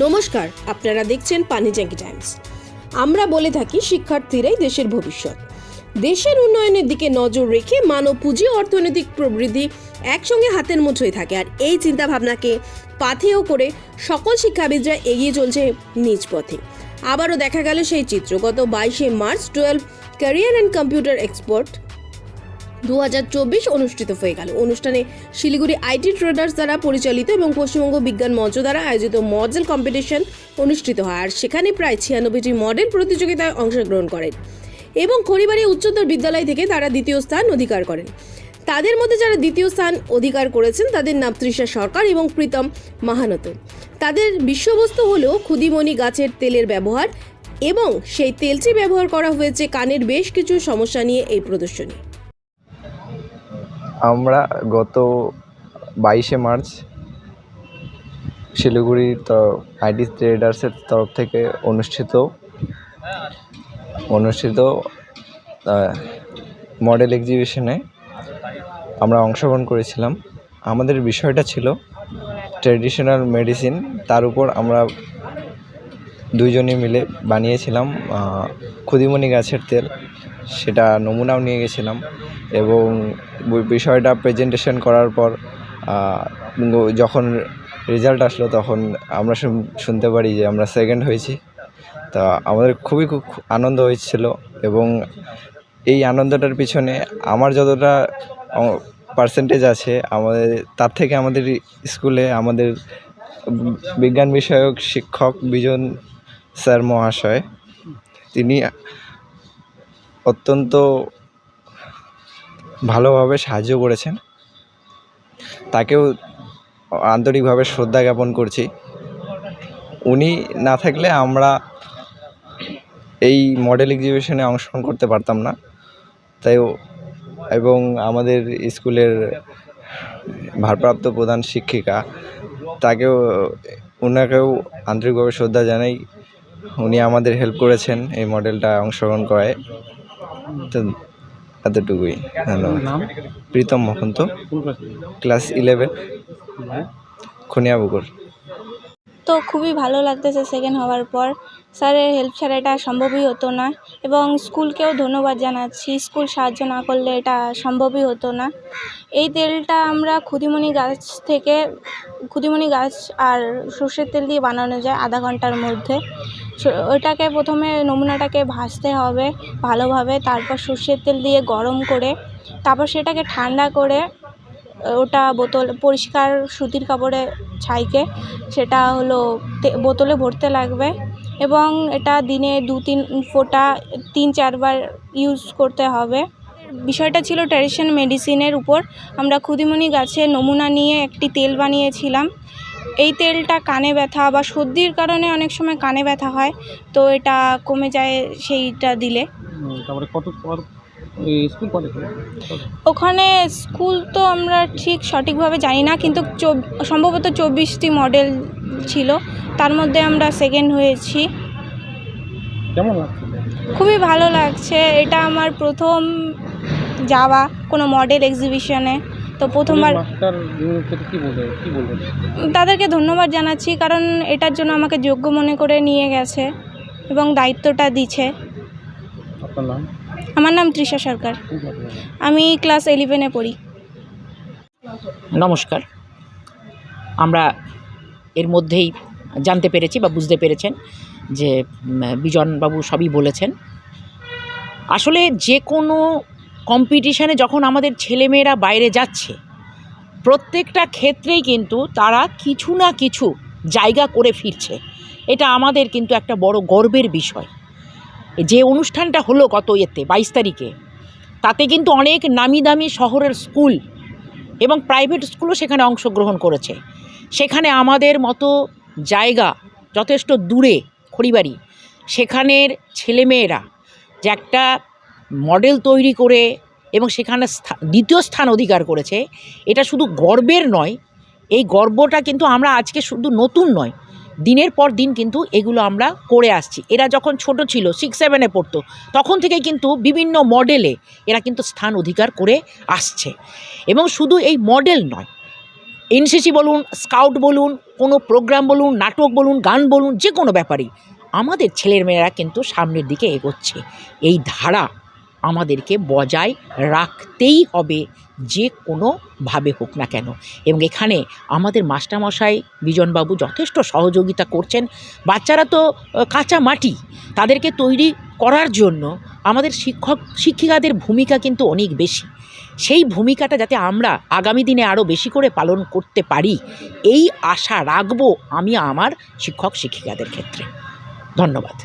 নমস্কার, আপনারা দেখছেন পানিজাঙ্কি টাইমস। আমরা বলে থাকি শিক্ষার্থীরাই দেশের ভবিষ্যৎ। দেশের উন্নয়নের দিকে নজর রেখে মানব পুঁজি অর্থনৈতিক প্রবৃদ্ধি একসঙ্গে হাতের মুঠোয় থাকে। আর এই চিন্তা ভাবনাকে পাথেয় করে সকল শিক্ষাবিদরা এগিয়ে চলছে নিজ পথে। আবারও দেখা গেল সেই চিত্র। গত বাইশে March twelve career and computer export দু হাজার চব্বিশ অনুষ্ঠিত হয়ে গেল। অনুষ্ঠানে শিলিগুড়ি আইটি ট্রেডার্স দ্বারা পরিচালিত এবং পশ্চিমবঙ্গ বিজ্ঞান মঞ্চ দ্বারা আয়োজিত মডেল কম্পিটিশন অনুষ্ঠিত হয়। আর সেখানে প্রায় ছিয়ানব্বইটি মডেল প্রতিযোগিতায় অংশগ্রহণ করেন এবং খড়িবাড়ি উচ্চতর বিদ্যালয় থেকে তারা দ্বিতীয় স্থান অধিকার করেন। তাদের মধ্যে যারা দ্বিতীয় স্থান অধিকার করেছেন, তাদের নাম তৃষা সরকার এবং প্রীতম মাহানত। তাদের বিষয়বস্তু হলো ক্ষুদিমণি গাছের তেলের ব্যবহার এবং সেই তেলটি ব্যবহার করা হয়েছে কানের বেশ কিছু সমস্যা নিয়ে এই প্রদর্শনী। আমরা গত বাইশে মার্চ শিলিগুড়ির আইটি ট্রেডার্সের তরফ থেকে অনুষ্ঠিত অনুষ্ঠিত মডেল এক্সিবিশনে আমরা অংশগ্রহণ করেছিলাম। আমাদের বিষয়টা ছিল ট্রেডিশনাল মেডিসিন তার উপর আমরা দুইজনে মিলে বানিয়েছিলাম ক্ষুদিমণি গাছের তেল। সেটা নমুনাও নিয়ে গেছিলাম এবং বিষয়টা প্রেজেন্টেশন করার পর যখন রেজাল্ট আসলো তখন আমরা শুন- শুনতে পারি যে আমরা সেকেন্ড হয়েছি। তা আমাদের খুবই খুব আনন্দ হয়েছিল এবং এই আনন্দটার পিছনে আমার যতটা পার্সেন্টেজ আছে, আমাদের, তার থেকে আমাদের স্কুলে আমাদের বিজ্ঞান বিষয়ক শিক্ষক, বিজন স্যার মহাশয়, তিনি অত্যন্ত ভালোভাবে সাহায্য করেছেন। তাকেও আন্তরিকভাবে শ্রদ্ধা জ্ঞাপন করছি। উনি না থাকলে আমরা এই মডেল এক্সিবিশনে অংশগ্রহণ করতে পারতাম না। তাই এবং আমাদের স্কুলের ভারপ্রাপ্ত প্রধান শিক্ষিকা, তাকেও ওনাকেও আন্তরিকভাবে শ্রদ্ধা জানাই। উনি আমাদের হেল্প করেছেন এই মডেলটা অংশগ্রহণ করায়। তো এতটুকুই ধন্যবাদ। প্রীতম মহন্ত ক্লাস ইলেভেন খুনিয়াপুকুর তো খুবই ভালো লাগতেছে সেকেন্ড হওয়ার পর। স্যারের হেল্প ছাড়া এটা সম্ভবই হতো না এবং স্কুলকেও ধন্যবাদ জানাচ্ছি। স্কুল সাহায্য না করলে এটা সম্ভবই হতো না। এই তেলটা আমরা ক্ষুদিমণি গাছ থেকে ক্ষুদিমণি গাছ আর সর্ষের তেল দিয়ে বানানো যায় আধা ঘণ্টার মধ্যে। ওটাকে প্রথমে নমুনাটাকে ভাজতে হবে ভালোভাবে, তারপর সর্ষের তেল দিয়ে গরম করে, তারপর সেটাকে ঠান্ডা করে, ওটা বোতল, পরিষ্কার সুতির কাপড়ে ছাইকে, সেটা হলো বোতলে ভরতে লাগবে এবং এটা দিনে দু, তিন ফোঁটা, তিন, চারবার ইউজ করতে হবে। বিষয়টা ছিল ট্র্যাডিশন মেডিসিনের উপর। আমরা ক্ষুদিমণি গাছের নমুনা নিয়ে একটি তেল বানিয়েছিলাম। এই তেলটা কানে ব্যথা বা সর্দির কারণে অনেক সময় কানে ব্যথা হয় তো এটা কমে যায় সেইটা দিলে। তারপরে কত কত স্কুল ওখানে স্কুল তো আমরা ঠিক সঠিকভাবে জানি না কিন্তু সম্ভবত চব্বিশটি মডেল ছিল তার মধ্যে আমরা সেকেন্ড হয়েছি। কেমন খুবই ভালো লাগছে এটা আমার প্রথম যাওয়া কোনো মডেল এক্সিবিশনে তো প্রথমবার কি বলবেন তাদেরকে ধন্যবাদ জানাচ্ছি কারণ এটার জন্য আমাকে যোগ্য মনে করে নিয়ে গেছে এবং দায়িত্বটা নাম? আমার নাম তৃষা সরকার। আমি ক্লাস ইলেভেনে পড়ি। নমস্কার। আমরা এর মধ্যেই জানতে পেরেছি বা বুঝতে পেরেছেন যে বিজনবাবু সবই বলেছেন। আসলে যে কোনো কম্পিটিশানে যখন আমাদের ছেলেমেয়েরা বাইরে যাচ্ছে, প্রত্যেকটা ক্ষেত্রেই কিন্তু তারা কিছু না কিছু জায়গা করে ফিরছে। এটা আমাদের কিন্তু একটা বড় গর্বের বিষয়। যে অনুষ্ঠানটা হলো গত এতে বাইশ তারিখে, তাতে কিন্তু অনেক নামি দামি শহরের স্কুল এবং প্রাইভেট স্কুলও সেখানে অংশগ্রহণ করেছে। সেখানে আমাদের মতো জায়গা যথেষ্ট দূরে খড়িবাড়ি, সেখানের ছেলেমেয়েরা যে একটা মডেল তৈরি করে এবং সেখানে দ্বিতীয় স্থান অধিকার করেছে। এটা শুধু গর্বের নয়, এই গর্বটা কিন্তু আমরা আজকে শুধু নতুন নয়, দিনের পর দিন কিন্তু এগুলো আমরা করে আসছি। এরা যখন ছোট ছিল সিক্স সেভেনে পড়তো, তখন থেকে কিন্তু বিভিন্ন মডেলে এরা কিন্তু স্থান অধিকার করে আসছে। এবং শুধু এই মডেল নয়, এনসিসি বলুন, স্কাউট বলুন, কোনো প্রোগ্রাম বলুন, নাটক বলুন, গান বলুন যে কোনো ব্যাপারেই, আমাদের ছেলের মেয়েরা কিন্তু সামনের দিকে এগোচ্ছে। এই ধারা আমাদেরকে বজায় রাখতেই হবে, যে কোনোভাবে হোক না কেন। এবং এখানে আমাদের মাস্টারমশাই বিজনবাবু যথেষ্ট সহযোগিতা করছেন। বাচ্চারা তো কাঁচা মাটি, তাদেরকে তৈরি করার জন্য আমাদের শিক্ষক, শিক্ষিকাদের ভূমিকা কিন্তু অনেক বেশি। সেই ভূমিকাটা যাতে আমরা আগামী দিনে আরও বেশি করে পালন করতে পারি, এই আশা রাখব আমি আমার শিক্ষক, শিক্ষিকাদের ক্ষেত্রে। ধন্যবাদ।